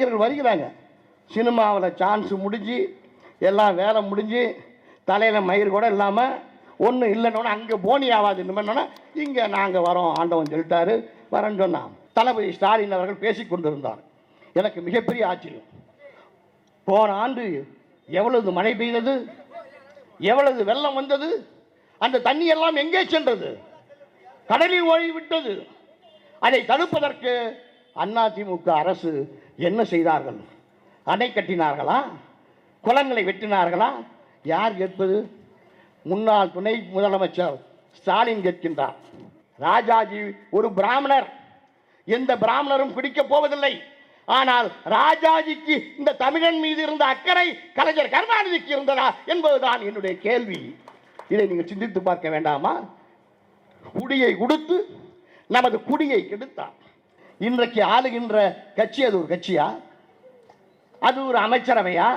நடிகர்கள் வருகிறாங்க. சினிமாவில் சான்ஸ் முடிஞ்சு எல்லாம் வேலை முடிஞ்சு தலையில் மயிர் கூட இல்லாமல் ஒன்றும் இல்லைன்னொன்னே அங்கே போனி ஆகாது இன்னுமே இங்கே நாங்கள் வரோம் ஆண்டவன் சொல்லிட்டாரு. வரேன்னு சொன்னான். தளபதி ஸ்டாலின் அவர்கள் பேசிக் கொண்டிருந்தார். எனக்கு மிகப்பெரிய ஆச்சரியம். போன ஆண்டு எவ்வளவு மழை பெய்தது? எவ்வளவு வெள்ளம் வந்தது? அந்த தண்ணி எல்லாம் எங்கே சென்றது? கடலில் ஓடி விட்டது அதை தடுப்பதற்கு அதிமுக அரசு என்ன செய்தார்கள்? அணை கட்டினார்களா? குளங்களை வெட்டினார்களா? யார் கேட்பது? முன்னாள் துணை முதலமைச்சர் ஸ்டாலின் கேட்கின்றார். ராஜாஜி ஒரு பிராமணர். எந்த பிராமணரும் பிடிக்கப் போவதில்லை. ஆனால் ராஜாஜிக்கு இந்த தமிழன் மீது இருந்த அக்கறை கலைஞர் கருணாநிதிக்கு இருந்ததா என்பதுதான் என்னுடைய கேள்வி. இதை நீங்கள் சிந்தித்து பார்க்க வேண்டாமா? குடியை கொடுத்து நமது குடியை கெடுத்தார். இன்றைக்கு ஆளுகின்ற கட்சி அது ஒரு கட்சியா? அது ஒரு அமைச்சரவையா?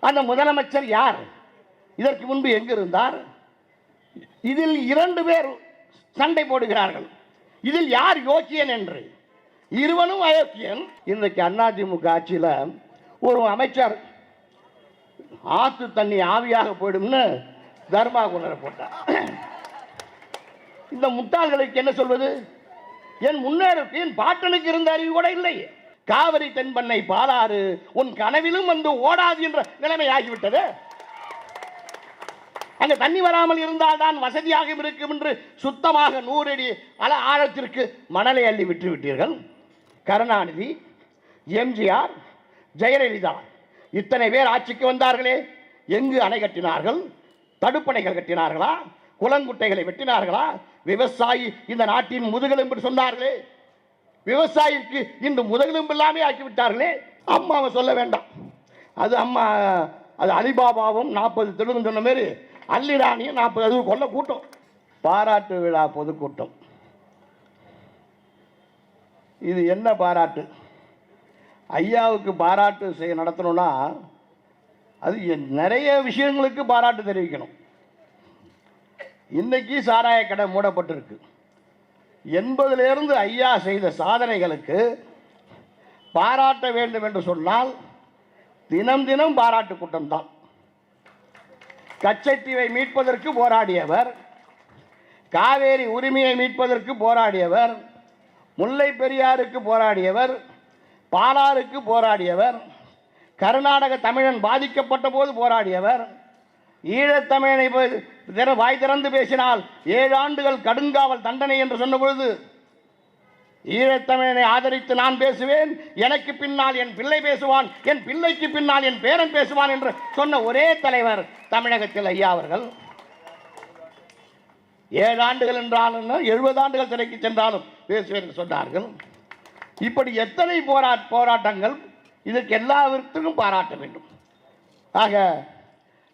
அந்த முதலமைச்சர் யார்? இதற்கு முன்பு எங்கு இருந்தார்? இதில் இரண்டு பேர் சண்டை போடுகிறார்கள். இதில் யார் யோக்கியன் என்று? இருவனும் அயோக்கியன். இன்றைக்கு அதிமுக ஆட்சியில் ஒரு அமைச்சர் ஆத்து தண்ணி ஆவியாக போயிடும்னு தர்மா குணரை போட்டார். இந்த முட்டாள்களுக்கு என்ன சொல்வது? என் முன்னேறுக்கு என் பாட்டனுக்கு இருந்த அறிவு கூட இல்லை காவிரி தென்பண்ணை பாலாறு உன் கனவிலும் வந்து ஓடாது என்ற நிலைமை ஆகிவிட்டது அங்கே தண்ணி வராமல் இருந்தால் தான் வசதியாக இருக்கும் என்று சுத்தமாக நூறு அடி அல ஆழத்திற்கு மணலை அள்ளி விட்டு விட்டீர்கள். கருணாநிதி எம்ஜிஆர் ஜெயலலிதா இத்தனை பேர் ஆட்சிக்கு வந்தார்களே. எங்கு அணை கட்டினார்கள்? தடுப்பணைகள் கட்டினார்களா? குளங்குட்டைகளை வெட்டினார்களா? விவசாயி இந்த நாட்டின் முதுகெலும்பு சொன்னார்களே. விவசாயிக்கு இந்த முதுகெலும்பு இல்லாமே ஆக்கி விட்டார்களே அம்மாவை சொல்ல வேண்டாம். அது அம்மா அது அலிபாபாவும் நாற்பது தெலுங்கு சொன்ன மாரி அல்லிராணியும் நாற்பது அது கொல்ல கூட்டம். பாராட்டு விழா பொதுக்கூட்டம். இது என்ன பாராட்டு? ஐயாவுக்கு பாராட்டு செய்ய நடத்தணும்னா அது நிறைய விஷயங்களுக்கு பாராட்டு தெரிவிக்கணும். இன்னைக்கு சாராய கடை மூடப்பட்டிருக்கு. எண்பதிலிருந்து ஐயா செய்த சாதனைகளுக்கு பாராட்ட வேண்டும் என்று சொன்னால் தினம் தினம் பாராட்டு கூட்டம்தான் கச்சத்தீவை மீட்பதற்கு போராடியவர் காவேரி உரிமையை மீட்பதற்கு போராடியவர் முல்லை பெரியாருக்கு போராடியவர் பாலாருக்கு போராடியவர் கர்நாடக தமிழன் பாதிக்கப்பட்ட போது போராடியவர் ஈழத்தமிழனை திற- வாய் திறந்து பேசினால் ஏழு ஆண்டுகள் கடுங்காவல் தண்டனை என்று சொன்ன பொழுது ஈழத்தமிழனை ஆதரித்து நான் பேசுவேன் எனக்கு பின்னால் என் பிள்ளை பேசுவான் என் பிள்ளைக்கு பின்னால் என் பேரன் பேசுவான் என்று சொன்ன ஒரே தலைவர் தமிழகத்தில் ஐயா அவர்கள். ஏழு ஆண்டுகள் என்றாலும் எழுபது ஆண்டுகள் சிறைக்கு சென்றாலும் பேசுவேன் என்று சொன்னார்கள். இப்படி எத்தனை போரா போராட்டங்கள் இதற்கு எல்லாவற்றுக்கும் பாராட்ட வேண்டும். ஆக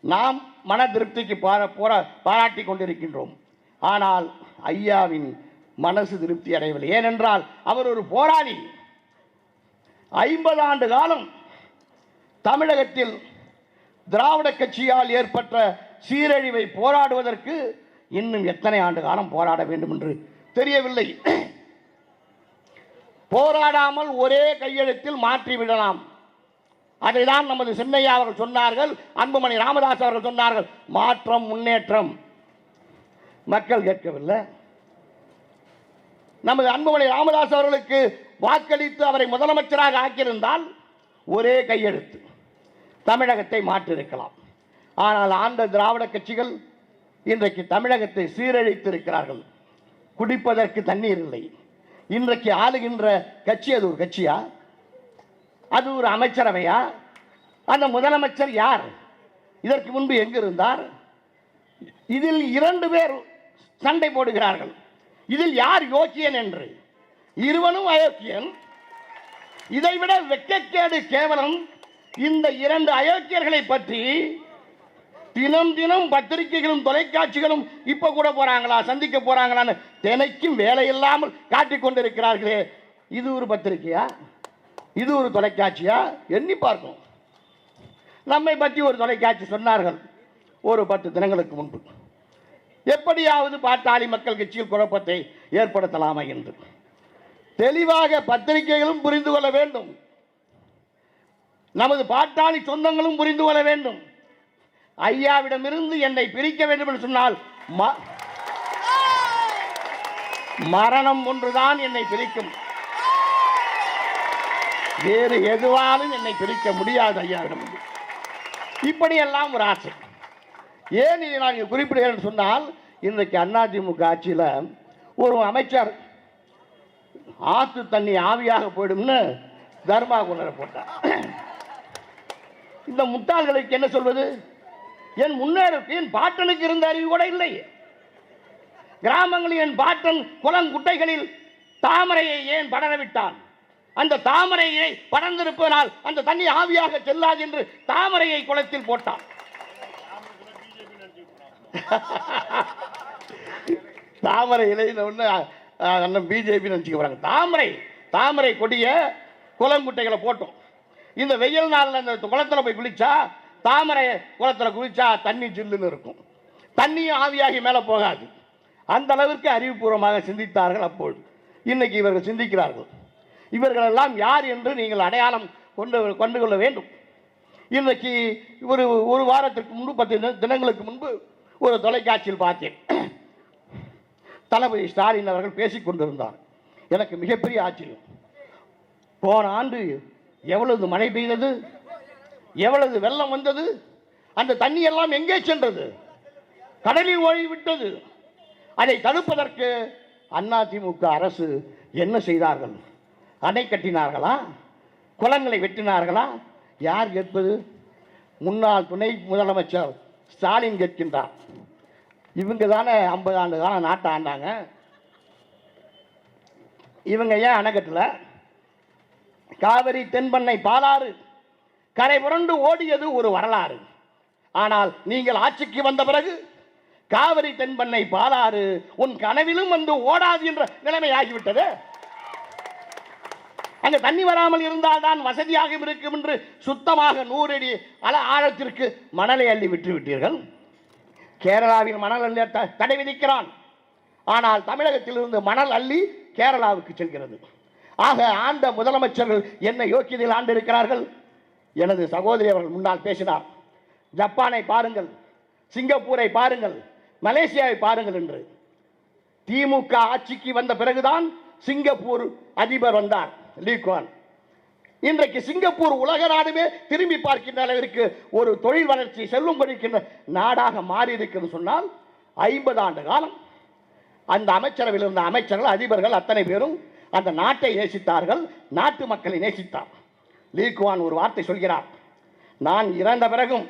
நாம் மன திருப்திக்கு பார போரா பாராட்டி கொண்டிருக்கின்றோம். ஆனால் ஐயாவின் மனசு திருப்தி அடையவில்லை. ஏனென்றால் அவர் ஒரு போராளி. ஐம்பது ஆண்டு காலம் தமிழகத்தில் திராவிட கட்சியால் ஏற்பட்ட சீரழிவை போராடுவதற்கு இன்னும் எத்தனை ஆண்டு காலம் போராட வேண்டும் என்று தெரியவில்லை. போராடாமல் ஒரே கையெழுத்தில் மாற்றிவிடலாம். அதைதான் நமது சின்னையா அவர்கள் சொன்னார்கள் அன்புமணி ராமதாஸ் அவர்கள் சொன்னார்கள் மாற்றம் முன்னேற்றம். மக்கள் கேட்கவில்லை. நமது அன்புமணி ராமதாஸ் அவர்களுக்கு வாக்களித்து அவரை முதலமைச்சராக ஆக்கியிருந்தால் ஒரே கையெழுத்து. தமிழகத்தை மாற்றிருக்கலாம் ஆனால் ஆண்ட திராவிட கட்சிகள் இன்றைக்கு தமிழகத்தை சீரழித்திருக்கிறார்கள். குடிப்பதற்கு தண்ணீர் இல்லை. இன்றைக்கு ஆளுகின்ற கட்சி அது ஒரு கட்சியா? அது ஒரு அமைச்சரவையா? அந்த முதலமைச்சர் யார்? இதற்கு முன்பு எங்கு இருந்தார் இதில் இரண்டு பேர் சண்டை போடுகிறார்கள். இதில் யார் யோக்கியன் என்று? இருவனும் அயோக்கியன். இதைவிட வெக்கக்கேடு கேவலம் இந்த இரண்டு அயோக்கியர்களை பற்றி தினம் தினம் பத்திரிகைகளும் தொலைக்காட்சிகளும் இப்ப கூட போறாங்களா சந்திக்க போறாங்களான்னு தினைக்கும் வேலை இல்லாமல் காட்டிக் கொண்டிருக்கிறார்களே. இது ஒரு பத்திரிகையா? இது ஒரு தொலைக்காட்சியா? எண்ணி பார்க்கும் நம்மை பற்றி ஒரு தொலைக்காட்சி சொன்னார்கள். ஒரு பத்து தினங்களுக்கு முன்பு. எப்படியாவது பாட்டாளி மக்கள் கட்சியில் குழப்பத்தை ஏற்படுத்தலாமா என்று. தெளிவாக பத்திரிகைகளும் புரிந்து கொள்ள வேண்டும். நமது பாட்டாளி சொந்தங்களும் புரிந்து கொள்ள வேண்டும். ஐயாவிடமிருந்து என்னை பிரிக்க வேண்டும் என்று சொன்னால் ம- மரணம் ஒன்றுதான் என்னை பிரிக்கும். வேறு எதுவாலும் என்னை பிரிக்க முடியாது ஐயாவிடம். இப்படியெல்லாம் ஒரு ஆசை. ஏன் இதை நான் இங்கே குறிப்பிடுகிறேன் சொன்னால் இன்றைக்கு அதிமுக ஆட்சியில் ஒரு அமைச்சர் ஆற்று தண்ணி ஆவியாக போயிடும்னு தர்மா குணரை போட்டார். இந்த முட்டாள்களுக்கு என்ன சொல்வது? என் முன்னேறுக்கு என் பாட்டனுக்கு இருந்த அறிவு கூட இல்லை கிராமங்களில் என் பாட்டன் குளங்குட்டைகளில் தாமரையை ஏன் படர விட்டான்? அந்த தாமரையை படர்ந்திருப்பதனால் அந்த தண்ணி ஆவியாக செல்லாது என்று தாமரையை குளத்தில் போட்டான். தாமரை இலையில ஒன்று அண்ணன் பிஜேபி நினச்சிக்க போகிறாங்க தாமரை தாமரை கொடிய குளங்குட்டைகளை போட்டோம். இந்த வெயில் நாளில் இந்த குளத்தில் போய் குளிச்சா தாமரை குளத்தில் குளிச்சா தண்ணி ஜில்லுன்னு இருக்கும். தண்ணியும் ஆவியாகி மேலே போகாது. அந்த அளவிற்கு அறிவுபூர்வமாக சிந்தித்தார்கள் அப்பொழுது இன்னைக்கு இவர்கள் சிந்திக்கிறார்கள். இவர்களெல்லாம் யார் என்று நீங்கள் அடையாளம் கொண்டு கொண்டு கொள்ள வேண்டும். இன்றைக்கு ஒரு ஒரு வாரத்திற்கு முன்பு பத்து தினங்களுக்கு முன்பு ஒரு தொலைக்காட்சியில் பார்த்தேன். தளபதி ஸ்டாலின் அவர்கள் பேசிக் கொண்டிருந்தார். எனக்கு மிகப்பெரிய ஆச்சரியம். போன ஆண்டு எவ்வளவு மழை பெய்தது? எவ்வளவு வெள்ளம் வந்தது? அந்த தண்ணி எல்லாம் எங்கே சென்றது? கடலில் ஓய்விட்டது அதை தடுப்பதற்கு அதிமுக அரசு என்ன செய்தார்கள்? அணை கட்டினார்களா? குளங்களை வெட்டினார்களா? யார் கேட்பது? முன்னாள் துணை முதலமைச்சர் ஸ்டாலின் கேட்கின்றார். இவங்க தானே ஐம்பது ஆண்டு காலம் நாட்டை ஆண்டாங்க. இவங்க ஏன் அணை கட்டல காவிரி தென்பண்ணை பாலாறு கரை புரண்டு ஓடியது ஒரு வரலாறு. ஆனால் நீங்கள் ஆட்சிக்கு வந்த பிறகு காவிரி தென்பண்ணை பாலாறு உன் கனவிலும் வந்து ஓடாது என்ற நிலைமை ஆகிவிட்டது. அங்கே தண்ணி வராமல் இருந்தால் தான் வசதியாக இருக்கும் என்று சுத்தமாக நூறடி அல ஆழத்திற்கு மணலை அள்ளி விட்டு விட்டீர்கள். கேரளாவில் மணல் அள்ளி த- தடை விதிக்கிறான். ஆனால் தமிழகத்தில் இருந்து மணல் அள்ளி கேரளாவுக்கு செல்கிறது. ஆக ஆண்ட முதலமைச்சர்கள் என்ன யோக்கியதையில் ஆண்டு இருக்கிறார்கள் எனது சகோதரி அவர்கள் முன்னால் பேசினார். ஜப்பானை பாருங்கள் சிங்கப்பூரை பாருங்கள் மலேசியாவை பாருங்கள் என்று. திமுக ஆட்சிக்கு வந்த பிறகுதான் சிங்கப்பூர் அதிபர் வந்தார். லீக்வான் இன்றைக்கு சிங்கப்பூர் உலக நாடுமே திரும்பி பார்க்கின்ற அளவிற்கு ஒரு தொழில் வளர்ச்சி செல்வம் கொடுக்கின்ற நாடாக மாறி இருக்குன்னு சொன்னால் ஐம்பது ஆண்டு காலம் அந்த அமைச்சரவையில் இருந்த அமைச்சர்கள் அதிபர்கள் அத்தனை பேரும் அந்த நாட்டை நேசித்தார்கள் நாட்டு மக்களை நேசித்தார் லீக்குவான் ஒரு வார்த்தை சொல்கிறார் நான் இறந்த பிறகும்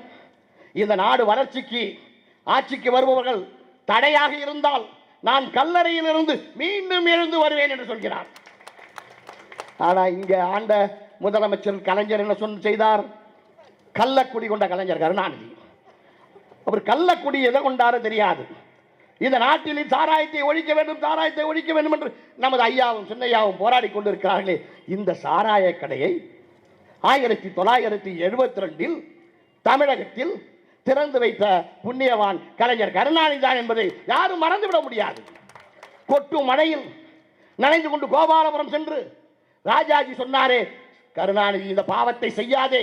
இந்த நாடு வளர்ச்சிக்கு ஆட்சிக்கு வருபவர்கள் தடையாக இருந்தால் நான் கல்லறையிலிருந்து மீண்டும் எழுந்து வருவேன் என்று சொல்கிறார். ஆனால் இங்கே ஆண்ட முதலமைச்சர் கலைஞர் என்ன சொன்ன செய்தார்? கள்ளக்குடி கொண்ட கலைஞர் கருணாநிதி அவர் கள்ளக்குடி எதை கொண்டாரோ தெரியாது. இந்த நாட்டில் சாராயத்தை ஒழிக்க வேண்டும் சாராயத்தை ஒழிக்க வேண்டும் என்று நமது ஐயாவும் சின்னையாவும் போராடி கொண்டிருக்கிறார்களே. இந்த சாராய கடையை ஆயிரத்தி தொள்ளாயிரத்தி எழுபத்தி ரெண்டில் தமிழகத்தில் திறந்து வைத்த புண்ணியவான் கலைஞர் கருணாநிதி தான் என்பதை யாரும் மறந்துவிட முடியாது. கொட்டு மழையில் நனைந்து கொண்டு கோபாலபுரம் சென்று ராஜாஜி சொன்னாரே கருணாநிதி இந்த பாவத்தை செய்யாதே.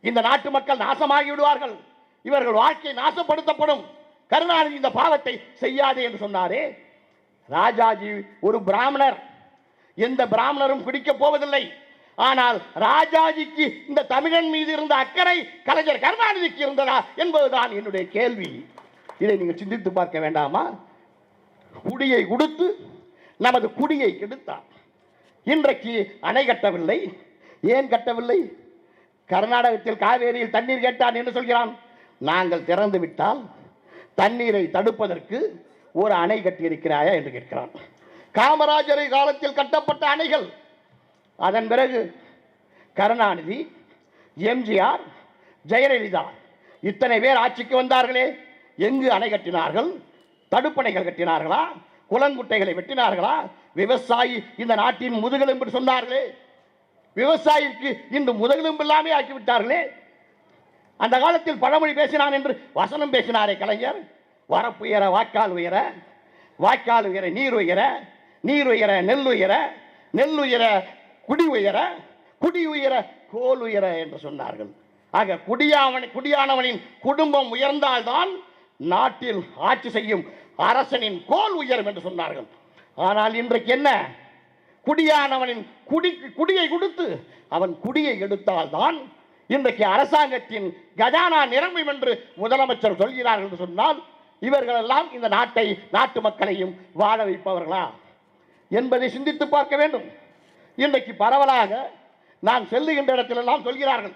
இந்த நாட்டு மக்கள் நாசமாகி விடுவார்கள். இவர்கள் வாழ்க்கை நாசப்படுத்தப்படும். கருணாநிதி இந்த பாவத்தை செய்யாதே என்று சொன்னாரே. ராஜாஜி ஒரு பிராமணர். எந்த பிராமணரும் பிடிக்கப் போவதில்லை. ஆனால் ராஜாஜிக்கு இந்த தமிழன் மீது இருந்த அக்கறை கலைஞர் கருணாநிதிக்கு இருந்ததா என்பதுதான் என்னுடைய கேள்வி. இதை நீங்கள் சிந்தித்து பார்க்க வேண்டாமா? குடியை கொடுத்து நமது குடியை கெடுத்தார். இன்றைக்கு அணை கட்டவில்லை. ஏன் கட்டவில்லை? கர்நாடகத்தில் காவேரியில் தண்ணீர் கேட்டான் என்று சொல்கிறான். நாங்கள் திறந்து விட்டால் தண்ணீரை தடுப்பதற்கு ஒரு அணை கட்டியிருக்கிறாயா என்று கேட்கிறான். காமராஜரை காலத்தில் கட்டப்பட்ட அணைகள். அதன் பிறகு கருணாநிதி எம்ஜிஆர் ஜெயலலிதா இத்தனை பேர் ஆட்சிக்கு வந்தார்களே. எங்கு அணை கட்டினார்கள்? தடுப்பணைகள் கட்டினார்களா? குளங்குட்டைகளை வெட்டினார்களா? விவசாயி இந்த நாட்டின் முதுகெலும்பு என்று சொன்னார்களே. விவசாயிக்கு இன்று முதுகெலும்பு இல்லாமே ஆக்கிவிட்டார்களே. அந்த காலத்தில் பழமொழி பேசினான் என்று வசனம் பேசினாரே கலைஞர். வரப்பு உயர வாய்க்கால் உயர வாய்க்கால் உயர நீர் உயர நீர் உயர நெல் உயர நெல் உயர குடி உயர குடி உயர கோல் உயர என்று சொன்னார்கள். ஆக குடியாவன் குடியானவனின் குடும்பம் உயர்ந்தால்தான் நாட்டில் ஆட்சி செய்யும் அரசனின் கோல் உயரும் என்று சொன்னார்கள். ஆனால் இன்றைக்கு என்ன? குடியானவனின் குடி குடியை கொடுத்து அவன் குடியை எடுத்தால்தான் இன்றைக்கு அரசாங்கத்தின் கஜானா நிரம்பும் என்று முதலமைச்சர் சொல்கிறார்கள் என்று சொன்னால் இவர்களெல்லாம் இந்த நாட்டை நாட்டு மக்களையும் வாழ வைப்பவர்களா? என்பதை சிந்தித்து பார்க்க வேண்டும். இன்றைக்கு பரவலாக நான் செல்லுகின்ற இடத்திலெல்லாம் சொல்கிறார்கள்.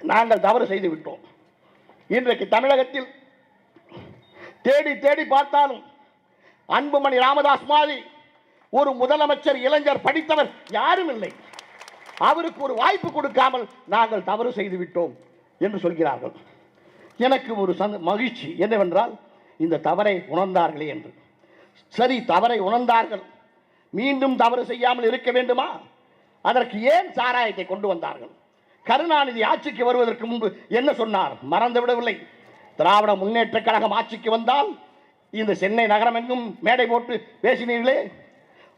நாங்கள் தவறு செய்து விட்டோம். இன்றைக்கு தமிழகத்தில் தேடி தேடி பார்த்தாலும் அன்புமணி ராமதாஸ் மாதிரி ஒரு முதலமைச்சர் இளைஞர் படித்தவர் யாரும் இல்லை. அவருக்கு ஒரு வாய்ப்பு கொடுக்காமல் நாங்கள் தவறு செய்து விட்டோம் என்று சொல்கிறார்கள். எனக்கு ஒரு சந்த மகிழ்ச்சி என்னவென்றால் இந்த தவறை உணர்ந்தார்களே என்று. சரி தவறை உணர்ந்தார்கள். மீண்டும் தவறு செய்யாமல் இருக்க வேண்டுமா? அதற்கு ஏன் சாராயத்தை கொண்டு வந்தார்கள்? கருணாநிதி ஆட்சிக்கு வருவதற்கு முன்பு என்ன சொன்னார்? மறந்து விடவில்லை. திராவிட முன்னேற்ற கழகம் ஆட்சிக்கு வந்தால் இந்த சென்னை நகரம் எங்கும் மேடை போட்டு பேசினீர்களே.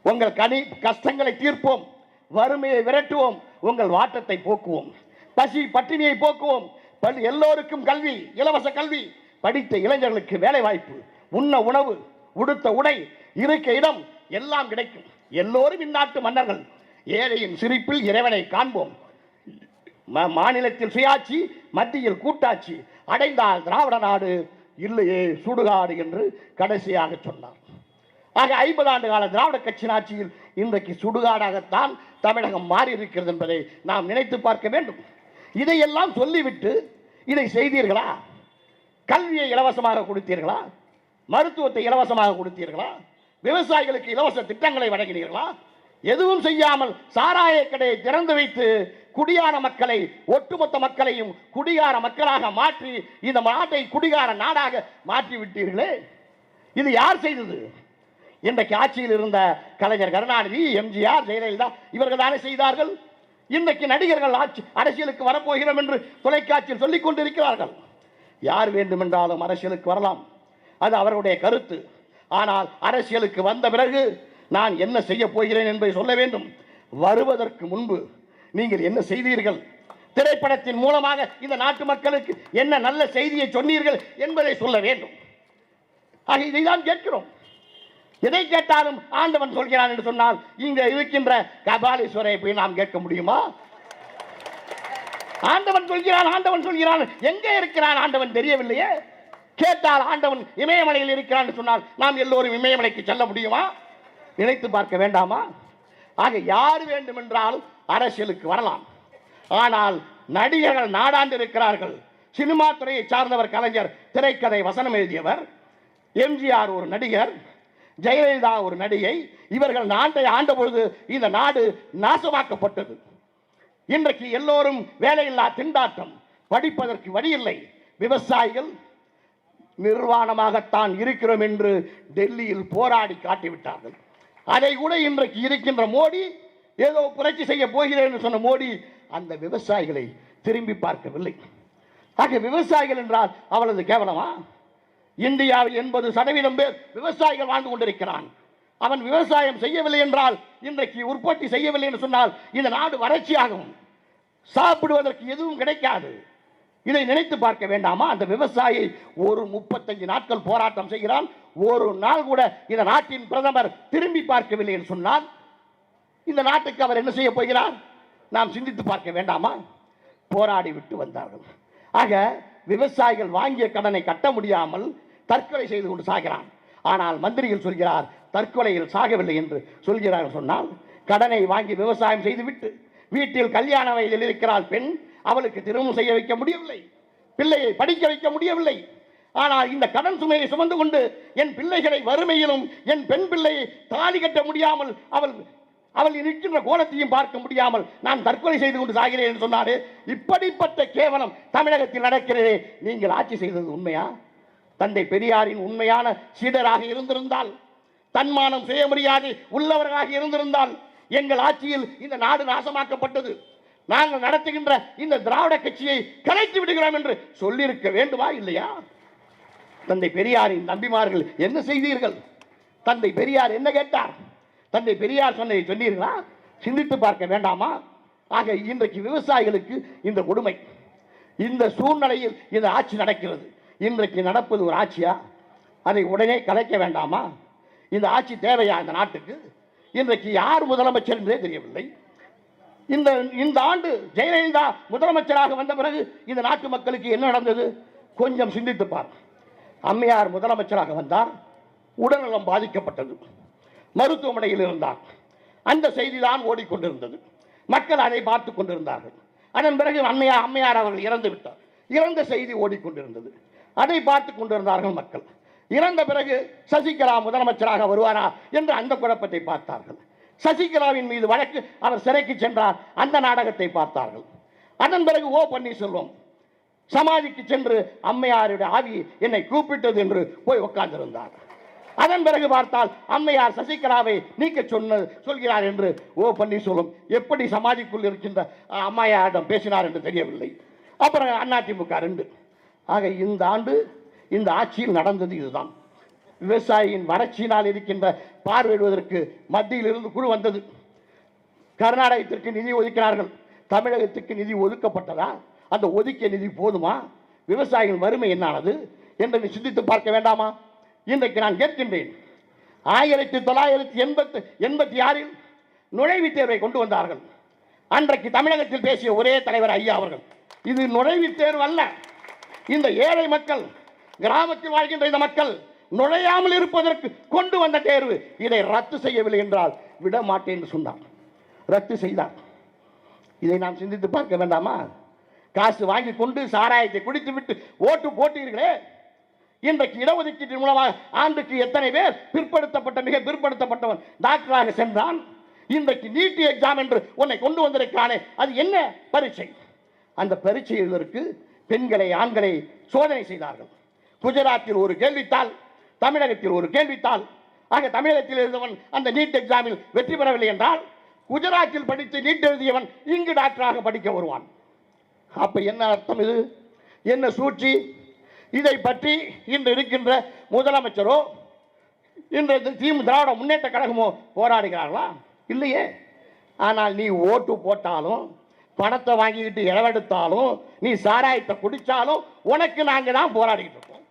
உங்கள் கனி கஷ்டங்களை தீர்ப்போம். வறுமையை விரட்டுவோம். உங்கள் வாட்டத்தை போக்குவோம். பசி பட்டினியை போக்குவோம். பள்ளி எல்லோருக்கும் கல்வி இலவச கல்வி. படித்த இளைஞர்களுக்கு வேலை வாய்ப்பு உண்ண உணவு உடுத்த உடை இருக்க இடம் எல்லாம் கிடைக்கும். எல்லோரும் இந்நாட்டு மன்னர்கள். ஏழையின் சிரிப்பில் இறைவனை காண்போம். மாநிலத்தில் சுயாட்சி மத்தியில் கூட்டாட்சி. அடைந்தால் திராவிட நாடு இல்லையே சுடுகாடு என்று கடைசியாக சொன்னார். ஆக ஐம்பது ஆண்டு கால திராவிட கட்சி ஆட்சியில் இன்றைக்கு சுடுகாடாகத்தான் தமிழகம் மாறி இருக்கிறது என்பதை நாம் நினைத்து பார்க்க வேண்டும். இதையெல்லாம் சொல்லிவிட்டு இதை செய்தீர்களா? கல்வியை இலவசமாக கொடுத்தீர்களா? மருத்துவத்தை இலவசமாக கொடுத்தீர்களா? விவசாயிகளுக்கு இலவச திட்டங்களை வழங்கினீர்களா? எதுவும் செய்யாமல் சாராய கடையை திறந்து வைத்து குடியார மக்களை ஒட்டுமொத்த மக்களையும் குடிகார மக்களாக மாற்றி இந்த நாட்டை குடிகார நாடாக மாற்றி விட்டீர்களே இது யார் செய்தது? இன்றைக்கு ஆட்சியில் இருந்த கலைஞர் கருணாநிதி எம்ஜிஆர் ஜெயலலிதா இவர்கள் தானே செய்தார்கள்? இன்றைக்கு நடிகர்கள் ஆட்சி அரசியலுக்கு வரப்போகிறோம் என்று தொலைக்காட்சியில் சொல்லிக் கொண்டிருக்கிறார்கள். யார் வேண்டுமென்றாலும் அரசியலுக்கு வரலாம். அது அவர்களுடைய கருத்து. ஆனால் அரசியலுக்கு வந்த பிறகு நான் என்ன செய்ய போகிறேன் என்பதை சொல்ல வேண்டும். வருவதற்கு முன்பு நீங்கள் என்ன செய்தீர்கள்? திரைப்படத்தின் மூலமாக இந்த நாட்டு மக்களுக்கு என்ன நல்ல செய்தியை சொன்னீர்கள் என்பதை சொல்ல வேண்டும். ஆக இதைதான் கேட்கிறோம். எதை கேட்டாலும் ஆண்டவன் சொல்கிறான் என்று சொன்னால் இங்க இருக்கின்ற கபாலீஸ்வரை போய் நாம் கேட்க முடியுமா? ஆண்டவன் சொல்கிறான் ஆண்டவன் சொல்கிறான். எங்கே இருக்கிறான் ஆண்டவன் தெரியவில்லையே. கேட்டால் ஆண்டவன் இமயமலையில் இருக்கிறான் சொன்னால் நாம் எல்லோரும் இமயமலைக்கு செல்ல முடியுமா? நினைத்து பார்க்க வேண்டாமா? ஆக யார் வேண்டுமென்றால் அரசியலுக்கு வரலாம். ஆனால் நடிகர்கள் நாடாண்டு இருக்கிறார்கள் சினிமா துறையை சார்ந்தவர் கலைஞர் திரைக்கதை வசனம் எழுதியவர் எம்ஜிஆர் ஒரு நடிகர் ஜெயலலிதா ஒரு நடிகை. இவர்கள் நாட்டை ஆண்ட பொழுது இந்த நாடு நாசமாக்கப்பட்டது. இன்றைக்கு எல்லோரும் வேலையில்லா திண்டாட்டம். படிப்பதற்கு வழியில்லை. விவசாயிகள் நிர்வாணமாகத்தான் இருக்கிறோம் என்று டெல்லியில் போராடி காட்டிவிட்டார்கள். அதை கூட இன்றைக்கு இருக்கின்ற மோடி ஏதோ புரட்சி செய்ய போகிறேன் சொன்ன மோடி அந்த விவசாயிகளை திரும்பி பார்க்கவில்லை. ஆக விவசாயிகள் என்றால் அவளது கேவலமா? இந்தியாவில் எண்பது சதவீதம் பேர் விவசாயிகள் வாழ்ந்து கொண்டிருக்கிறான். அவன் விவசாயம் செய்யவில்லை என்றால் இன்றைக்கு உற்பத்தி செய்யவில்லை என்று சொன்னால் இந்த நாடு வறட்சியாகும். சாப்பிடுவதற்கு எதுவும் கிடைக்காது. இதை நினைத்து பார்க்க வேண்டாமா? அந்த விவசாயி ஒரு முப்பத்தஞ்சு நாட்கள் போராட்டம் செய்கிறான். ஒரு நாள் கூட இந்த நாட்டின் பிரதமர் திரும்பி பார்க்கவில்லை என்று சொன்னால் இந்த நாட்டுக்கு அவர் என்ன செய்ய போகிறார்? நாம் சிந்தித்து பார்க்க வேண்டாமா? போராடி விட்டு வந்தார்கள். ஆக விவசாயிகள் வாங்கிய கடனை கட்ட முடியாமல் தற்கொலை செய்து கொண்டு சாகிறான் ஆனால் மந்திரிகள் சொல்கிறார் தற்கொலையில் சாகவில்லை என்று சொல்கிறார்கள் சொன்னால் கடனை வாங்கி விவசாயம் செய்துவிட்டு வீட்டில் கல்யாண வயதில் இருக்கிறாள் பெண் அவளுக்கு திருமணம் செய்ய வைக்க முடியவில்லை பிள்ளையை படிக்க வைக்க முடியவில்லை. ஆனால் இந்த கடன் சுமையை சுமந்து கொண்டு என் பிள்ளைகளை வறுமையிலும் என் பெண் பிள்ளையை தாலி கட்ட முடியாமல் அவள் அவள் நிற்கின்ற கோலத்தையும் பார்க்க முடியாமல் நான் தற்கொலை செய்து கொண்டு சாகிறேன் என்று சொன்னாரு இப்படிப்பட்ட கேவலம் தமிழகத்தில் நடக்கிறதே. நீங்கள் ஆட்சி செய்தது உண்மையா? தந்தை பெரியாரின் உண்மையான சீடராக இருந்திருந்தால் தன்மானம் சுயமரியாதை உள்ளவர்களாக இருந்திருந்தால் எங்கள் ஆட்சியில் இந்த நாடு நாசமாக்கப்பட்டது. நாங்கள் நடத்துகின்ற இந்த திராவிட கட்சியை கலைத்து விடுகிறோம் என்று சொல்லியிருக்க வேண்டுமா இல்லையா? தந்தை பெரியாரின் நம்பிமார்கள் என்ன செய்தீர்கள்? தந்தை பெரியார் என்ன கேட்டார்? தந்தை பெரியார் சொன்னதை சொன்னீர்களா? சிந்தித்து பார்க்க வேண்டாமா? ஆக இன்றைக்கு விவசாயிகளுக்கு இந்த கொடுமை. இந்த சூழ்நிலையில் இந்த ஆட்சி நடக்கிறது. இன்றைக்கு நடப்பது ஒரு ஆட்சியா? அதை உடனே கலைக்க வேண்டாமா? இந்த ஆட்சி தேவையா இந்த நாட்டுக்கு? இன்றைக்கு யார் முதலமைச்சர் என்றே தெரியவில்லை. இந்த இந்த ஆண்டு ஜெயலலிதா முதலமைச்சராக வந்த பிறகு இந்த நாட்டு மக்களுக்கு என்ன நடந்தது? கொஞ்சம் சிந்தித்துப்பார் அம்மையார் முதலமைச்சராக வந்தார். உடல்நலம் பாதிக்கப்பட்டது. மருத்துவமனையில் இருந்தார். அந்த செய்தி தான் ஓடிக்கொண்டிருந்தது. மக்கள் அதை பார்த்து கொண்டிருந்தார்கள். அதன் பிறகு அம்மையார் அம்மையார் அவர்கள் இறந்து விட்டார். இறந்த செய்தி ஓடிக்கொண்டிருந்தது. அதை பார்த்து கொண்டிருந்தார்கள் மக்கள். இறந்த பிறகு சசிகலா முதலமைச்சராக வருவாரா என்று அந்த குழப்பத்தை பார்த்தார்கள். சசிகலாவின் மீது வழக்கு அவர் சிறைக்கு சென்றார். அந்த நாடகத்தை பார்த்தார்கள். அதன் பிறகு ஓ பன்னீர்செல்வம் சமாதிக்கு சென்று அம்மையாருடைய ஆவி என்னை கூப்பிட்டது என்று போய் உட்கார்ந்திருந்தார். அதன் பிறகு பார்த்தால் அம்மையார் சசிகலாவை நீக்க சொன்ன சொல்கிறார் என்று ஓ பன்னீர்செல்வம் எப்படி சமாதிக்குள் இருக்கின்ற அம்மையாரிடம் பேசினார் என்று தெரியவில்லை. அப்புறம் அதிமுக ரெண்டு. ஆக இந்த ஆண்டு இந்த ஆட்சியில் நடந்தது இதுதான். விவசாயியின் வறட்சியினால் இருக்கின்ற பார்வையிடுவதற்கு மத்தியில் இருந்து குழு வந்தது. கர்நாடகத்திற்கு நிதி ஒதுக்கிறார்கள் தமிழகத்துக்கு நிதி ஒதுக்கப்பட்டதா? அந்த ஒதுக்கிய நிதி போதுமா? விவசாயிகள் வறுமை என்னானது? என்று சிந்தித்து பார்க்க வேண்டாமா? இன்றைக்கு நான் கேட்கின்றேன். ஆயிரத்தி தொள்ளாயிரத்தி எண்பத்து எண்பத்தி ஆறில் நுழைவுத் தேர்வை கொண்டு வந்தார்கள். அன்றைக்கு தமிழகத்தில் பேசிய ஒரே தலைவர் ஐயா அவர்கள். இது நுழைவுத் தேர்வு அல்ல. இந்த ஏழை மக்கள் கிராமத்தில் வாழ்கின்ற இந்த மக்கள் நுழையாமல் இருப்பதற்கு கொண்டு வந்த தேர்வு. இதை ரத்து செய்யவில்லை என்றால் விட மாட்டேன் என்று சொன்னார். ரத்து செய்தார். இதை நாம் சிந்தித்து பார்க்க வேண்டாமா? காசு வாங்கி கொண்டு சாராயத்தை குடித்து விட்டு ஓட்டு போட்டீர்களே. இன்றைக்கு இடஒதுக்கீட்டின் மூலமாக ஆண்டுக்கு எத்தனை பேர் பிற்படுத்தப்பட்ட மிக பிற்படுத்தப்பட்டவன்? டாக்டராக சென்றான். இன்றைக்கு நீட்டு எக்ஸாம் என்று உன்னை கொண்டு வந்திருக்கானே. அது என்ன பரீட்சை? அந்த பரீட்சையிலிருக்கு எழுதற்கு பெண்களை ஆண்களை சோதனை செய்தார்கள். குஜராத்தில் ஒரு கேள்வித்தாள் தமிழகத்தில் ஒரு கேள்வித்தாள். ஆக தமிழகத்தில் இருந்தவன் அந்த நீட் எக்ஸாமில் வெற்றி பெறவில்லை என்றால் குஜராத்தில் படித்து நீட் எழுதியவன் இங்கு டாக்டராக படிக்க வருவான். அப்ப என்ன அர்த்தம் இது? என்ன சூழ்ச்சி? இதை பற்றி இன்று இருக்கின்ற முதலமைச்சரோ இன்று திமுக திராவிட முன்னேற்ற கழகமோ போராடுகிறார்களா? இல்லையே. ஆனால் நீ ஓட்டு போட்டாலும் பணத்தை வாங்கிக்கிட்டு இளவெடுத்தாலும் நீ சாராயத்தை குடித்தாலும் உனக்கு நாங்கள் தான் போராடிக்கிட்டு இருக்கோம்.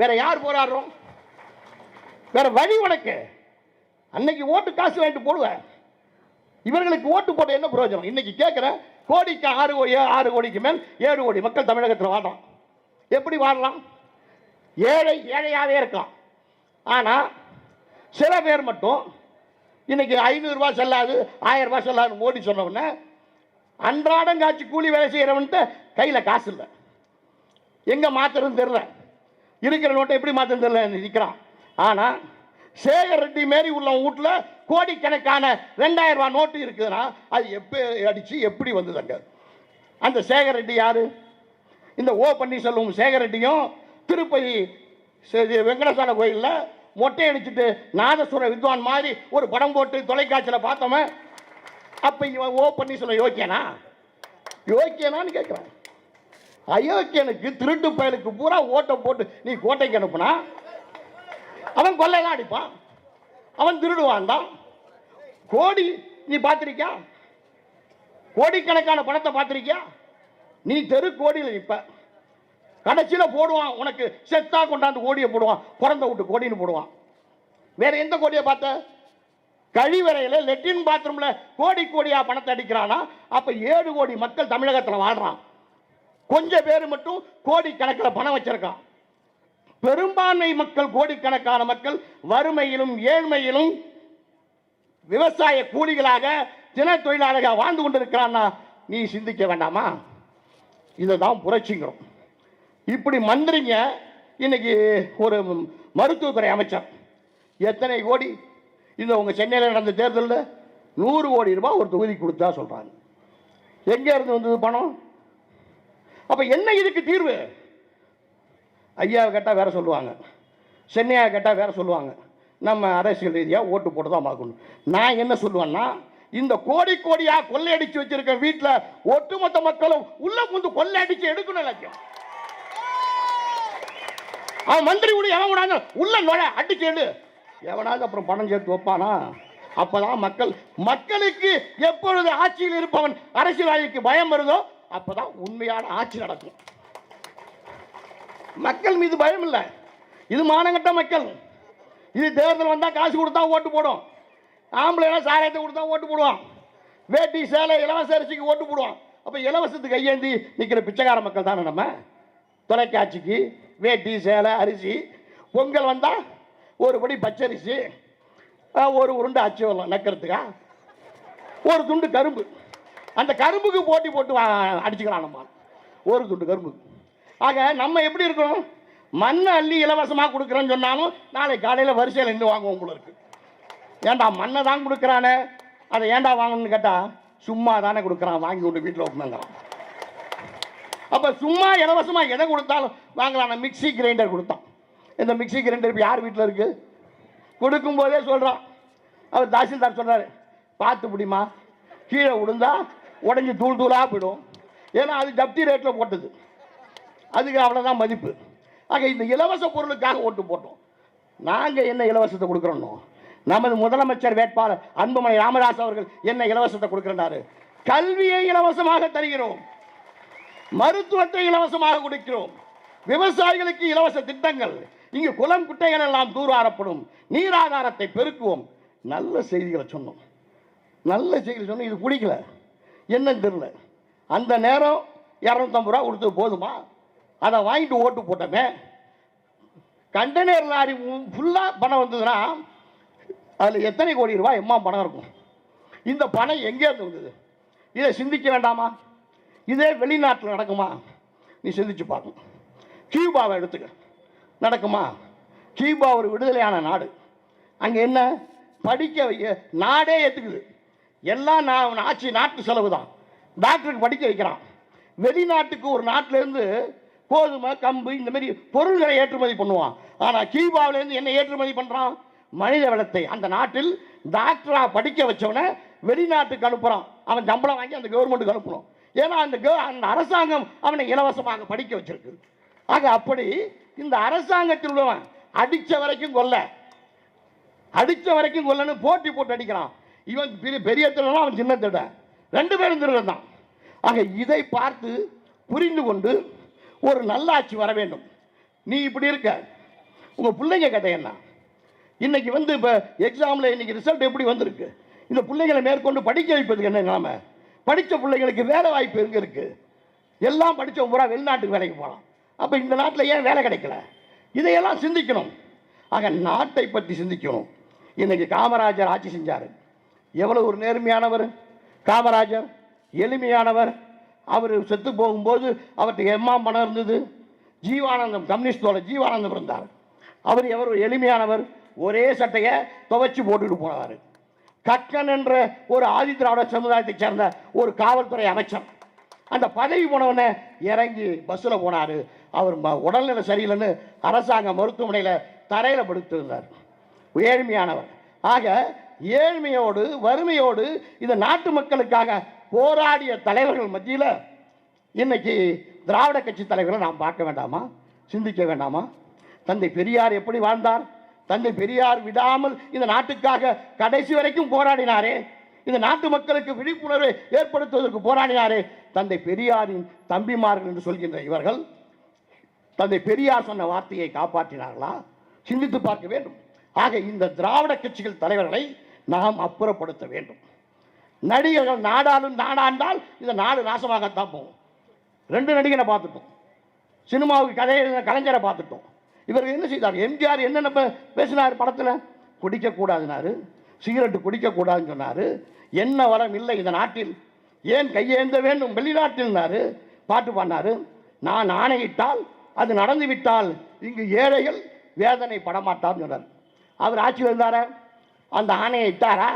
வேற யார் போராடுறோம்? வேற வழி உனக்கு. அன்னைக்கு ஓட்டு காசு வாங்கிட்டு போடுவேன் இவர்களுக்கு ஓட்டு போட்ட என்ன பிரயோஜனம்? இன்னைக்கு கேட்குறேன் கோடிக்கு ஆறு கோடி ஆறு கோடிக்கு மேல் ஏழு கோடி மக்கள் தமிழகத்தில் வாடுறோம் எப்படி வாழலாம்? ஏழை ஏழையாகவே இருக்கலாம். ஆனால் சில பேர் மட்டும் இன்னைக்கு ஐநூறுரூவா செல்லாது ஆயிரம் ரூபா செல்லாது மோடி சொன்ன அன்றாடம் காட்சி கூலி வேலை செய்கிறவன்ட்டு கையில் காசு இல்லை. எங்கே மாத்துறதுன்னு தெரில இருக்கிற நோட்டை எப்படி மாற்றுறது தெரில நிற்கிறான் ஆனால் சேகர் ரெட்டி மாரி உள்ள வீட்டில் கோடிக்கணக்கான ரெண்டாயிரம் ரூபா நோட்டு இருக்குதுன்னா அது எப்போ அடித்து எப்படி வந்ததுங்க அந்த சேகர் ரெட்டி யார்? இந்த ஓ பன்னீர்செல்வம் சேகரெட்டியும் திருப்பதி சே- வெங்கடசால கோயிலில் மொட்டை அடிச்சுட்டு நாதசுர வித்வான் மாதிரி ஒரு படம் போட்டு தொலைக்காட்சியில் பார்த்தோமே அப்போ இவன் ஓ பன்னீர்செல்வம் யோக்கியனா யோக்கியனான்னு கேட்குறான் அயோக்கியனுக்கு திருட்டு பயலுக்கு பூரா ஓட்டை போட்டு நீ கோட்டைக்கு அனுப்புனா? அவன் கொள்ளைதான் அடிப்பான். அவன் திருடுவான் தான். கோடி நீ பார்த்துருக்கியா? கோடிக்கணக்கான பணத்தை பார்த்துருக்கியா? நீ தெரு கோடியில் நிற்ப கடைசியில் போடுவான் உனக்கு செத்தா கொண்டாந்து கோடியை போடுவான் பிறந்த விட்டு கோடின்னு போடுவான். வேற எந்த கோடியை பார்த்த? கழிவறையில் லெட்டின் பாத்ரூம்ல கோடி கோடியா பணத்தை அடிக்கிறானா? அப்ப ஏழு கோடி மக்கள் தமிழகத்தில் வாழ்றான். கொஞ்சம் பேர் மட்டும் கோடி கணக்கில் பணம் வச்சிருக்கான். பெரும்பான்மை மக்கள் கோடிக்கணக்கான மக்கள் வறுமையிலும் ஏழ்மையிலும் விவசாய கூலிகளாக தின தொழிலாளர்கள் வாழ்ந்து கொண்டிருக்கிறான்னா நீ சிந்திக்க வேண்டாமா? இதை தான் புரட்சிங்கிறோம். இப்படி மந்திரிங்க இன்னைக்கு ஒரு மருத்துவத்துறை அமைச்சர். எத்தனை கோடி? இந்த உங்கள் சென்னையில் நடந்த தேர்தலில் நூறு கோடி ரூபாய் ஒரு தொகுதி கொடுத்தா சொல்கிறாங்க எங்க இருந்து வந்தது பணம்? அப்போ என்ன இதுக்கு தீர்வு? ஐயாவை கேட்டால் வேற சொல்லுவாங்க. சென்னையாக கேட்டால் வேற சொல்லுவாங்க. நம்ம அரசியல் ரீதியாக ஓட்டு போட்டு தான் பார்க்கணும். நான் என்ன சொல்லுவேன்னா இந்த கோடி கோடியா கொள்ளையடிச்சு வச்சிருக்க வீட்டுல ஒட்டுமொத்த மக்களும் உள்ள புந்து கொள்ளையடிச்சு எடுக்கணும் லட்சம் அவன் மந்திரி கூட எவன் விடாங்க உள்ள நுழ அடிச்சு எடு. எவனாவது அப்புறம் பணம் சேர்த்து வைப்பானா? அப்பதான் மக்கள் மக்களுக்கு எப்பொழுது ஆட்சியில் இருப்பவன் அரசியல்வாதிக்கு பயம் வருதோ அப்பதான் உண்மையான ஆட்சி நடக்கும். மக்கள் மீது பயம் இல்லை. இது மானங்கட்ட மக்கள். இது தேர்தல் வந்தால் காசு கொடுத்தா ஓட்டு போடும். ஆம்பளைனா சாராயத்தை கொடுத்தா ஓட்டு போடுவான். வேட்டி சேலை இலவச அரிசிக்கு ஓட்டு போடுவான். அப்போ இலவசத்துக்கு கையேந்தி நிற்கிற பிச்சைக்கார மக்கள் தானே நம்ம? தொலைக்காட்சிக்கு வேட்டி சேலை அரிசி. பொங்கல் வந்தால் ஒரு படி பச்சரிசி ஒரு உருண்டை அச்சு வரலாம் நக்கிறதுக்கா? ஒரு துண்டு கரும்பு. அந்த கரும்புக்கு போட்டி போட்டு அடிச்சுக்கலாம் நம்ம ஒரு துண்டு கரும்பு. ஆக நம்ம எப்படி இருக்கணும்? மண்ணை அள்ளி இலவசமாக கொடுக்குறேன்னு சொன்னாலும் நாளை காலையில் வரிசையில் நின்று வாங்குவோம் உங்களுக்கு ஏன்டா மண்ணை தான் கொடுக்குறானே? அதை ஏன்டா வாங்கணும்னு கேட்டால் சும்மா தானே கொடுக்குறான் வாங்கி கொண்டு வீட்டில் உட்காந்துறான் அப்போ சும்மா இலவசமாக எதை கொடுத்தாலும் வாங்கலாம். நான் மிக்ஸி கிரைண்டர் கொடுத்தான். இந்த மிக்ஸி கிரைண்டர் இப்போ யார் வீட்டில் இருக்குது கொடுக்கும்போதே சொல்கிறான் அவர் தாசில்தார் சொல்கிறாரு பார்த்து பிடிமா கீழே விழுந்தா உடஞ்சி தூள் தூளாக போயிடும். ஏன்னா அது ஜப்தி ரேட்டில் போட்டது. அதுக்கு அவ்வளோதான் மதிப்பு. ஆக இந்த இலவச பொருளுக்காக ஓட்டு போட்டோம். நாங்கள் என்ன இலவசத்தை கொடுக்குறோன்னோ நமது முதலமைச்சர் வேட்பாளர் அன்புமணி ராமதாஸ் அவர்கள் என்ன இலவசத்தை கொடுக்கிறாரு கல்வியை இலவசமாக தருகிறோம். மருத்துவத்தை இலவசமாக கொடுக்கிறோம். விவசாயிகளுக்கு இலவச திட்டங்கள். இங்கு குளம் குட்டைகள் எல்லாம் தூர்வாரப்படும். நீராதாரத்தை பெருக்குவோம். நல்ல செய்திகளை சொன்னோம். நல்ல செய்திகளை சொன்னோம். இது பிடிக்கல என்னன்னு தெரியல. அந்த நேரம் இரநூத்தம்பது ரூபா கொடுத்தது போதுமா? அதை வாங்கிட்டு ஓட்டு போட்டோமே. கண்டெய்னர் லாரி ஃபுல்லாக பணம் வந்ததுன்னா அதில் எத்தனை கோடி ரூபாய் எம்மா பணம் இருக்கும்? இந்த பணம் எங்கேருந்து வந்தது? இதை சிந்திக்க வேண்டாமா? இதே வெளிநாட்டில் நடக்குமா? நீ சிந்திச்சு பார்க்கணும் கியூபாவை எடுத்துக்க. நடக்குமா? கியூபா ஒரு விடுதலையான நாடு. அங்கே என்ன? படிக்க வைக்க நாடே ஏற்றுக்குது எல்லாம் நான் ஆட்சி நாட்டு செலவு தான் டாக்டருக்கு படிக்க வைக்கிறான். வெளிநாட்டுக்கு ஒரு நாட்டிலேருந்து கோதுமை கம்பு இந்த மாதிரி பொருள்களை ஏற்றுமதி பண்ணுவான். ஆனால் கியூபாவிலேருந்து என்ன ஏற்றுமதி பண்ணுறான் மனித வளத்தை அந்த நாட்டில் டாக்டராக படிக்க வச்சவனை வெளிநாட்டுக்கு அனுப்புகிறான் அவன் சம்பளம் வாங்கி அந்த கவர்மெண்ட்டுக்கு அனுப்பணும். ஏன்னா அந்த அந்த அரசாங்கம் அவனை இலவசமாக படிக்க வச்சிருக்கு. ஆக அப்படி இந்த அரசாங்கத்தில் உள்ளவன் அடித்த வரைக்கும் கொல்ல. அடித்த வரைக்கும் கொல்லன்னு போட்டி போட்டு அடிக்கிறான். இவன் பெரிய பெரிய திருடன் அவன் சின்ன திருடன். ரெண்டு பேரும் திருடன் தான். ஆக இதை பார்த்து புரிந்து கொண்டு ஒரு நல்லாட்சி வர வேண்டும். நீ இப்படி இருக்க. உங்கள் பிள்ளைங்க கதை என்ன? இன்னைக்கு வந்து இப்போ எக்ஸாமில் இன்னைக்கு ரிசல்ட் எப்படி வந்திருக்கு? இந்த பிள்ளைங்களை மேற்கொண்டு படிக்க வைப்பதுக்கு என்ன நாம படித்த பிள்ளைங்களுக்கு வேலை வாய்ப்பு எங்கே இருக்குது எல்லாம் படித்த பூரா வெளிநாட்டுக்கு வேலைக்கு போகலாம் அப்போ இந்த நாட்டில் ஏன் வேலை கிடைக்கல? இதையெல்லாம் சிந்திக்கணும். ஆக நாட்டை பற்றி சிந்திக்கணும். இன்றைக்கி காமராஜர் ஆட்சி செஞ்சார். எவ்வளோ ஒரு நேர்மையானவர். காமராஜர் எளிமையானவர். அவர் செத்து போகும்போது அவருக்கு எம்மா பணம் இருந்தது. ஜீவானந்தம் கம்யூனிஸ்டோட ஜீவானந்தம் இருந்தார். அவர் எவர் எளிமையானவர். ஒரே சட்டையை துவைச்சு போட்டுட்டு போனவர். கக்கன் என்ற ஒரு ஆதித்திராவிட சமுதாயத்தைச் சேர்ந்த ஒரு காவல்துறை அமைச்சர். அந்த பதவி போனவனே இறங்கி பஸ்ஸில் போனார். அவர் ம- உடல்நிலை சரியில்லைன்னு அரசாங்க மருத்துவமனையில் தரையில் படுத்திருந்தார். ஏழ்மையானவர். ஆக ஏழ்மையோடு வறுமையோடு இந்த நாட்டு மக்களுக்காக போராடிய தலைவர்கள் மத்தியில் இன்னைக்கு திராவிட கட்சி தலைவரை நாம் பார்க்க வேண்டாமா? சிந்திக்க வேண்டாமா? தந்தை பெரியார் எப்படி வாழ்ந்தார்? தந்தை பெரியார் விடாமல் இந்த நாட்டுக்காக கடைசி வரைக்கும் போராடினாரே. இந்த நாட்டு மக்களுக்கு விழிப்புணர்வை ஏற்படுத்துவதற்கு போராடினாரே. தந்தை பெரியாரின் தம்பிமார்கள் என்று சொல்கின்ற இவர்கள் தந்தை பெரியார் சொன்ன வார்த்தையை காப்பாற்றினார்களா? சிந்தித்து பார்க்க வேண்டும். ஆக இந்த திராவிட கட்சிகள் தலைவர்களை நாம் அப்புறப்படுத்த வேண்டும். நடிகர்கள் நாடாளும் நாடாண்டால் இந்த நாடு நாசமாகத்தான் போகும். ரெண்டு நடிகரை பார்த்துட்டோம். சினிமாவுக்கு கதை கலைஞரை பார்த்துட்டோம். இவர்கள் என்ன செய்தார் எம்ஜிஆர் என்னென்ன பேசினார் படத்தில்? குடிக்கக்கூடாதுனாரு. சிகரெட்டு குடிக்கக்கூடாதுன்னு சொன்னார். என்ன வளம் இல்லை இந்த நாட்டில். ஏன் கையேந்த வேண்டும்? வெளிநாட்டில்னாரு. பாட்டு பாடினாரு. நான் ஆணையிட்டால் அது நடந்து விட்டால் இங்கு ஏழைகள் வேதனை படமாட்டார்னு சொன்னார். அவர் ஆட்சியில் இருந்தாரா? அந்த ஆணையை இட்டாரா?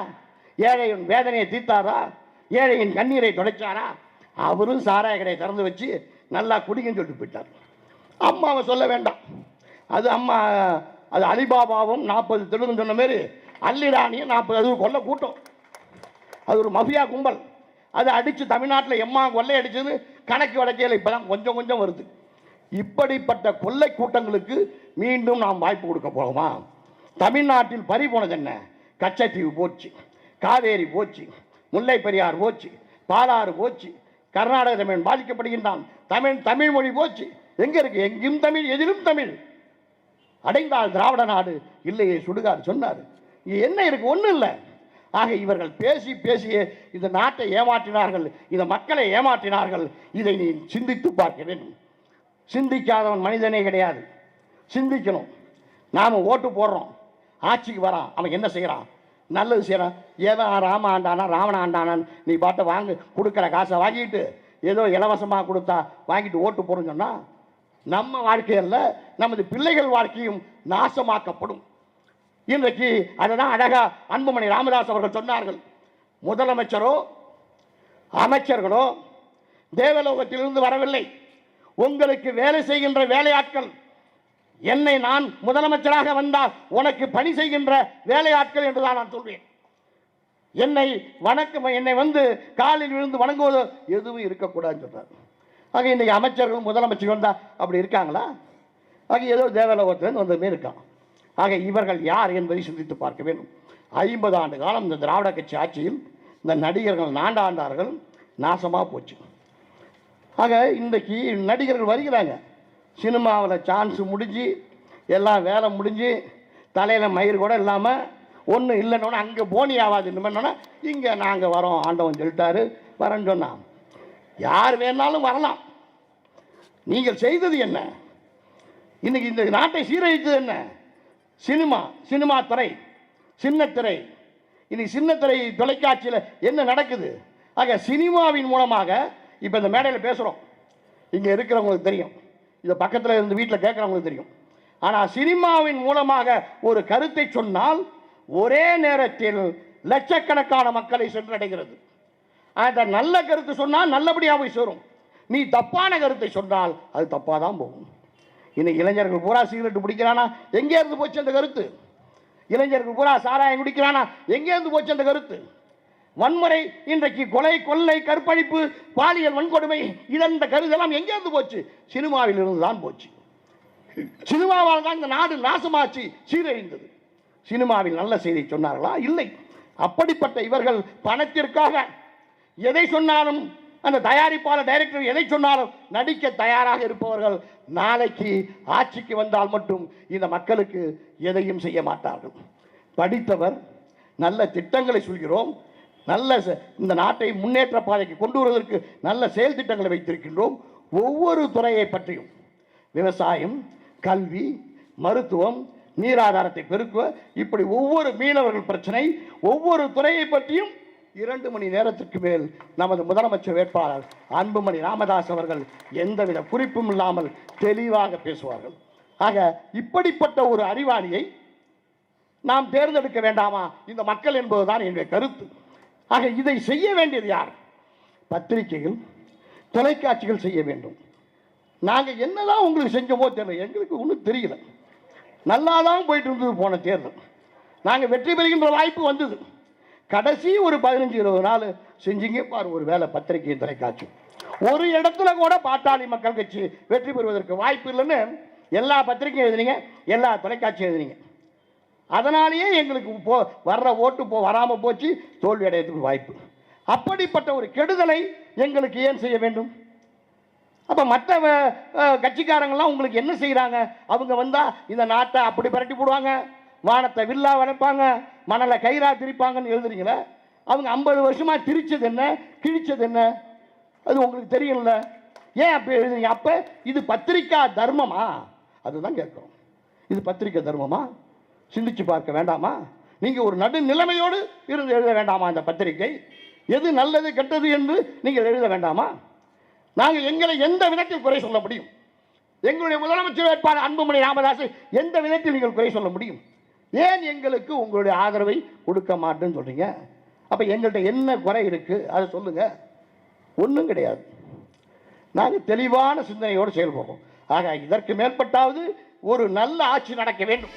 ஏழையின் வேதனையை தீர்த்தாரா? ஏழையின் கண்ணீரை துடைச்சாரா? அவரும் சாராய கடையை திறந்து வச்சு நல்லா குடிங்கன்னு சொல்லிட்டு போயிட்டார். அம்மாவை சொல்ல வேண்டாம். அது அம்மா அது அலிபாபாவும் நாற்பது தெலுங்கு சொன்ன மாரி அல்லிராணியும் நாற்பது அது கொல்ல கூட்டம். அது ஒரு மஃபியா கும்பல். அதை அடித்து தமிழ்நாட்டில் எம்மா கொள்ளை அடித்தது கணக்கு வழக்கையில் இப்போ தான் கொஞ்சம் கொஞ்சம் வருது. இப்படிப்பட்ட கொள்ளை கூட்டங்களுக்கு மீண்டும் நாம் வாய்ப்பு கொடுக்க போகிறோமா தமிழ்நாட்டில் பறி போனது என்ன? கச்சத்தீவு போச்சு காவேரி போச்சு முல்லை பெரியார் போச்சு பாலாறு போச்சு கர்நாடக தமிழன் பாதிக்கப்படுகின்றான் தமிழ் தமிழ் மொழி போச்சு. எங்கே இருக்குது எங்கும் தமிழ் எதிலும் தமிழ். அடைந்தால் திராவிட நாடு இல்லையே சுடுகாடு சொன்னார். என்ன இருக்கு? ஒன்றும் இல்லை. ஆக இவர்கள் பேசி பேசியே இந்த நாட்டை ஏமாற்றினார்கள் இந்த மக்களை ஏமாற்றினார்கள் இதை நீ சிந்தித்து பார்க்க வேண்டும். சிந்திக்காதவன் மனிதனே கிடையாது. சிந்திக்கணும். நாம் ஓட்டு போடுறோம். ஆட்சிக்கு வரான். அவன் என்ன செய்கிறான் நல்லது செய்கிறான் ஏதோ ராம ஆண்டானா ராவண ஆண்டானான்னு நீ பாட்டை வாங்க கொடுக்குற காசை வாங்கிட்டு ஏதோ இலவசமாக கொடுத்தா வாங்கிட்டு ஓட்டு போடுன்னு சொன்னால் நம்ம வாழ்க்கையல்ல நமது பிள்ளைகள் வாழ்க்கையும் நாசமாக்கப்படும். இன்றைக்கு அதை தான் அழகா அன்புமணி ராமதாஸ் அவர்கள் சொன்னார்கள். முதலமைச்சரோ அமைச்சர்களோ தேவலோகத்திலிருந்து வரவில்லை. உங்களுக்கு வேலை செய்கின்ற வேலையாட்கள் என்னை நான் முதலமைச்சராக வந்தால் உனக்கு பணி செய்கின்ற வேலையாட்கள் என்று தான் நான் சொல்வேன். என்னை வணக்கம் என்னை வந்து காலில் விழுந்து வணங்குவதோ எதுவும் இருக்கக்கூடாதுன்னு சொல்றார். ஆக இன்றைக்கி அமைச்சர்கள் முதலமைச்சர்கள் தான் அப்படி இருக்காங்களா? ஆக ஏதோ தேவலோகத்திலிருந்து வந்ததுமே இருக்கான். ஆக இவர்கள் யார் என்பதை சிந்தித்து பார்க்க வேண்டும். ஐம்பது ஆண்டு காலம் இந்த திராவிட கட்சி ஆட்சியில் இந்த நடிகர்கள் நாண்டாண்டார்கள் நாசமாக போச்சு. ஆக இன்றைக்கு நடிகர்கள் வருகிறாங்க. சினிமாவில் சான்ஸ் முடிஞ்சு எல்லாம் வேலை முடிஞ்சு தலையில் மயிர் கூட இல்லாமல் ஒன்றும் இல்லைன்னொன்னே அங்கே போனி ஆகாது இன்னும் இங்கே நாங்கள் வரோம் ஆண்டவன் சொல்லிட்டாரு. வரேன்னு சொன்னான். யார் வேணாலும் வரலாம். நீங்கள் செய்தது என்ன? இன்னைக்கு இந்த நாட்டை சீரழித்தது என்ன? சினிமா சினிமா துறை சின்னத்திரை. இன்னைக்கு சின்னத்திரை தொலைக்காட்சியில் என்ன நடக்குது? ஆக சினிமாவின் மூலமாக இப்போ இந்த மேடையில் பேசுகிறோம் இங்கே இருக்கிறவங்களுக்கு தெரியும். இதை பக்கத்தில் இருந்து வீட்டில் கேட்குறவங்களுக்கு தெரியும். ஆனால் சினிமாவின் மூலமாக ஒரு கருத்தை சொன்னால் ஒரே நேரத்தில் லட்சக்கணக்கான மக்களை சென்றடைகிறது. அந்த நல்ல கருத்து சொன்னால் நல்லபடியாக போய் சேரும். நீ தப்பான கருத்தை சொன்னால் அது தப்பாக தான் போகும். இன்னைக்கு இளைஞர்கள் பூரா சிகரெட் பிடிக்கிறானா? எங்கேருந்து போச்சு அந்த கருத்து? இளைஞர்கள் பூரா சாராயம் குடிக்கிறானா? எங்கேருந்து போச்சு அந்த கருத்து? வன்முறை இன்றைக்கு கொலை கொள்ளை கற்பழிப்பு பாலியல் வன்கொடுமை இதன் இந்த கருதெல்லாம் எங்கேருந்து போச்சு? சினிமாவில் இருந்து தான் போச்சு. சினிமாவால் தான் இந்த நாடு நாசமாச்சு சீரழிந்தது. சினிமாவில் நல்ல செய்தி சொன்னார்களா? இல்லை. அப்படிப்பட்ட இவர்கள் பணத்திற்காக எதை சொன்னாலும் அந்த தயாரிப்பாளர் டைரக்டர் எதை சொன்னாலும் நடிக்க தயாராக இருப்பவர்கள் நாளைக்கு ஆட்சிக்கு வந்தால் மட்டும் இந்த மக்களுக்கு எதையும் செய்ய மாட்டார்கள். படித்தவர் நல்ல திட்டங்களை சொல்கிறோம் நல்ல ச- இந்த நாட்டை முன்னேற்ற பாதைக்கு கொண்டு வருவதற்கு நல்ல செயல் திட்டங்களை வைத்திருக்கின்றோம். ஒவ்வொரு துறையை பற்றியும் விவசாயம் கல்வி மருத்துவம் நீராதாரத்தை பெருக்குவ இப்படி ஒவ்வொரு மீனவர்கள் பிரச்சனை ஒவ்வொரு துறையை பற்றியும் இரண்டு மணி நேரத்திற்கு மேல் நமது முதலமைச்சர் வேட்பாளர் அன்புமணி ராமதாஸ் அவர்கள் எந்தவித குறிப்பும் இல்லாமல் தெளிவாக பேசுவார்கள். ஆக இப்படிப்பட்ட ஒரு அறிவாளியை நாம் தேர்ந்தெடுக்க வேண்டாமா? இந்த மக்கள் என்பதுதான் என்னுடைய கருத்து. ஆக இதை செய்ய வேண்டியது யார்? பத்திரிகைகள் தொலைக்காட்சிகள் செய்ய வேண்டும். நாங்கள் என்னதான் உங்களுக்கு செஞ்சோமோ தெரியல. எங்களுக்கு ஒன்றும் தெரியல. நல்லா தான் போயிட்டு இருந்தது போன தேர்தல். நாங்கள் வெற்றி பெறுகின்ற வாய்ப்பு வந்தது. கடைசி ஒரு பதினஞ்சு இருபது நாள் செஞ்சீங்க பார் ஒரு வேலை பத்திரிகை தொலைக்காட்சி. ஒரு இடத்துல கூட பாட்டாளி மக்கள் கட்சி வெற்றி பெறுவதற்கு வாய்ப்பு இல்லைன்னு எல்லா பத்திரிகையும் எழுதுனீங்க எல்லா தொலைக்காட்சியும் எழுதுனீங்க. அதனாலேயே எங்களுக்கு போ வர்ற ஓட்டு போ வராமல் போச்சு தோல்வி அடையிறதுக்கு வாய்ப்பு. அப்படிப்பட்ட ஒரு கெடுதலை எங்களுக்கு ஏன் செய்ய வேண்டும்? அப்போ மற்ற கட்சிக்காரங்கள்லாம் உங்களுக்கு என்ன செய்கிறாங்க அவங்க வந்தால் இந்த நாட்டை அப்படி பரட்டி போடுவாங்க. வானத்தை வில்லா வளைப்பாங்க மணலை கயிறா திரிப்பாங்கன்னு எழுதுறீங்களே அவங்க ஐம்பது வருஷமாக திரிச்சது என்ன கிழிச்சது என்ன? அது உங்களுக்கு தெரியும்ல ஏன் அப்படி எழுதுறீங்க? அப்போ இது பத்திரிக்கா தர்மமா? அதுதான் கேட்குறோம். இது பத்திரிக்கை தர்மமா? சிந்திச்சு பார்க்க வேண்டாமா? நீங்கள் ஒரு நடு நிலைமையோடு இருந்து எழுத வேண்டாமா இந்த பத்திரிக்கை? எது நல்லது கெட்டது என்று நீங்கள் எழுத வேண்டாமா? நாங்கள் எங்களை எந்த விதத்தில் குறை சொல்ல முடியும்? எங்களுடைய முதலமைச்சர் வேட்பாளர் அன்புமணி ராமதாஸ் எந்த விதத்தில் நீங்கள் குறை சொல்ல முடியும்? ஏன் எங்களுக்கு உங்களுடைய ஆதரவை கொடுக்க மாட்டேன்னு சொல்கிறீங்க அப்போ எங்கள்கிட்ட என்ன குறை இருக்குது அதை சொல்லுங்கள் ஒன்றும் கிடையாது. நாங்கள் தெளிவான சிந்தனையோடு செயல்படுறோம் ஆக இதற்கு மேற்பட்டாவது ஒரு நல்ல ஆட்சி நடக்க வேண்டும்.